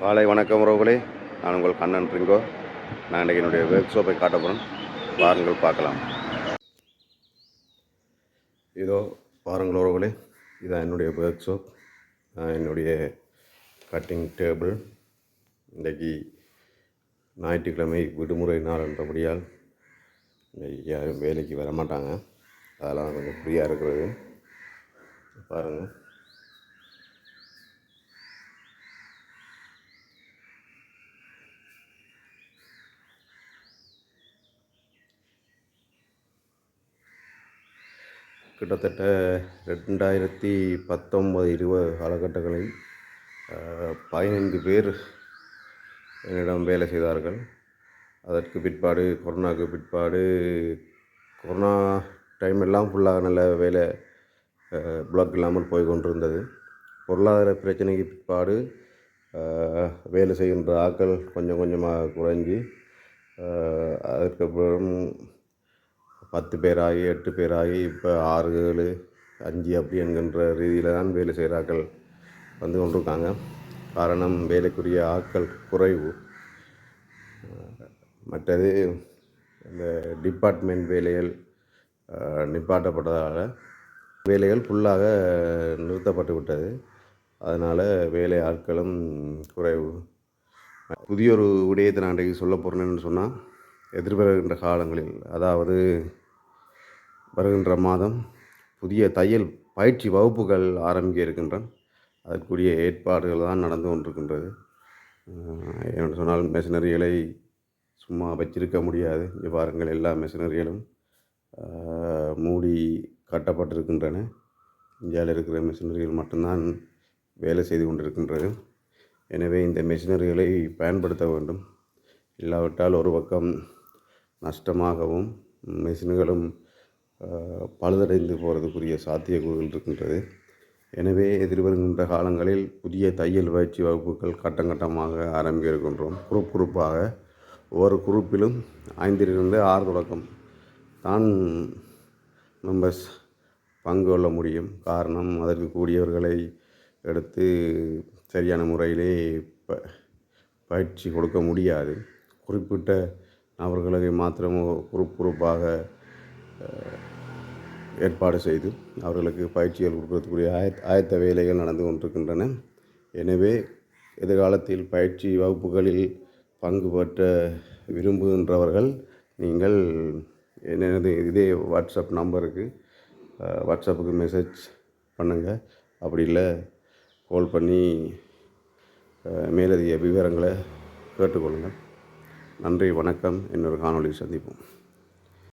காலை வணக்கம் உறவுகளே. நான் உங்கள் கண்ணன் ரிங்கோ. நான் இன்றைக்கி என்னுடைய ஒர்க் ஷாப்பை காட்ட போகிறேன் வாருங்கள் பார்க்கலாம். இதோ பாருங்கள் உறவுகளே. இதான் என்னுடைய ஒர்க் ஷாப் என்னுடைய கட்டிங் டேபிள் இன்றைக்கி ஞாயிற்றுக்கிழமை விடுமுறை நாள் என்றபடியால் இன்றைக்கி யாரும் வேலைக்கு வர மாட்டாங்க அதெல்லாம் கொஞ்சம் ஃப்ரீயாக இருக்கிறது. பாருங்கள். கிட்டத்தட்ட ரெண்டாயிரத்தி பத்தொம்பது இருபது காலகட்டங்களில் பதினைந்து பேர் என்னிடம் வேலை செய்தார்கள். அதற்கு பிற்பாடு கொரோனாவுக்கு பிற்பாடு கொரோனா டைம் எல்லாம் ஃபுல்லாக நல்ல வேலை பிளாக் இல்லாமல் போய் கொண்டிருந்தது. பொருளாதார பிரச்சனைக்கு பிற்பாடு வேலை செய்கின்ற ஆட்கள் கொஞ்சம் கொஞ்சமாக குறைஞ்சி அஹ், அதுக்கப்புறம் பத்து பேராகி எட்டு பேராகி இப்போ ஆறு ஏழு அஞ்சு அப்படி என்கின்ற ரீதியில் தான் வேலை செய்கிறார்கள் வந்து கொண்டிருக்காங்க. காரணம் வேலைக்குரிய ஆட்கள் குறைவு. மற்றது இந்த டிபார்ட்மெண்ட் வேலைகள் நிப்பாட்டப்பட்டதால் வேலைகள் ஃபுல்லாக நிறுத்தப்பட்டு விட்டது. அதனால் வேலை ஆட்களும் குறைவு. புதிய ஒரு விடயத்தை நான் இன்றைக்கு சொல்ல போகிறேன்னு சொன்னால் எதிர்வருகின்ற காலங்களில் அதாவது வருகின்ற மாதம் புதிய தையல் பயிற்சி வகுப்புகள் ஆரம்பிக்க இருக்கின்றன. அதற்குரிய ஏற்பாடுகள் தான் நடந்து கொண்டிருக்கின்றது. அஹ் சொன்னால் மெஷினரிகளை சும்மா வச்சிருக்க முடியாது. இவ்வாறுங்கள் எல்லா மெஷினரிகளும் மூடி கட்டப்பட்டிருக்கின்றன. இந்தியாவில் இருக்கிற மெஷினரிகள் மட்டும்தான் வேலை செய்து கொண்டிருக்கின்றது. எனவே இந்த மெஷினரிகளை பயன்படுத்த வேண்டும். இல்லாவிட்டால் ஒரு பக்கம் நஷ்டமாகவும் மிஷின்களும் பழுதடைந்து போகிறதுக்குரிய சாத்தியக்கூறுகள் இருக்கின்றது. எனவே எதிர்வருகின்ற காலங்களில் புதிய தையல் பயிற்சி வகுப்புகள் கட்டம் கட்டமாக ஆரம்பிக்க இருக்கின்றோம். குரூப் குரூப்பாக ஒவ்வொரு குரூப்பிலும் ஐந்திலிருந்து ஆறு தொடக்கம். தான் மெம்பர்ஸ் பங்கு கொள்ள முடியும். காரணம் அதற்கு கூடியவர்களை எடுத்து சரியான முறையிலே ப பயிற்சி கொடுக்க முடியாது. குறிப்பிட்ட அவர்களை மாத்திரம் குரூப் குரூப்பாக ஏற்பாடு செய்து அவர்களுக்கு பயிற்சிகள் கொடுக்கறதுக்குரிய ஆய ஆயத்த வேலைகள் நடந்து கொண்டிருக்கின்றன. எனவே எதிர்காலத்தில் பயிற்சி வகுப்புகளில் பங்கு பெற்ற விரும்புகின்றவர்கள் நீங்கள் எனது இதே வாட்ஸ்அப் நம்பருக்கு வாட்ஸ்அப்புக்கு மெசேஜ் பண்ணுங்கள் அப்படி இல்லை கால் பண்ணி மேலதிக விவரங்களை கேட்டுக்கொள்ளுங்கள். நன்றி வணக்கம். இன்னொரு காணொலி சந்திப்போம்.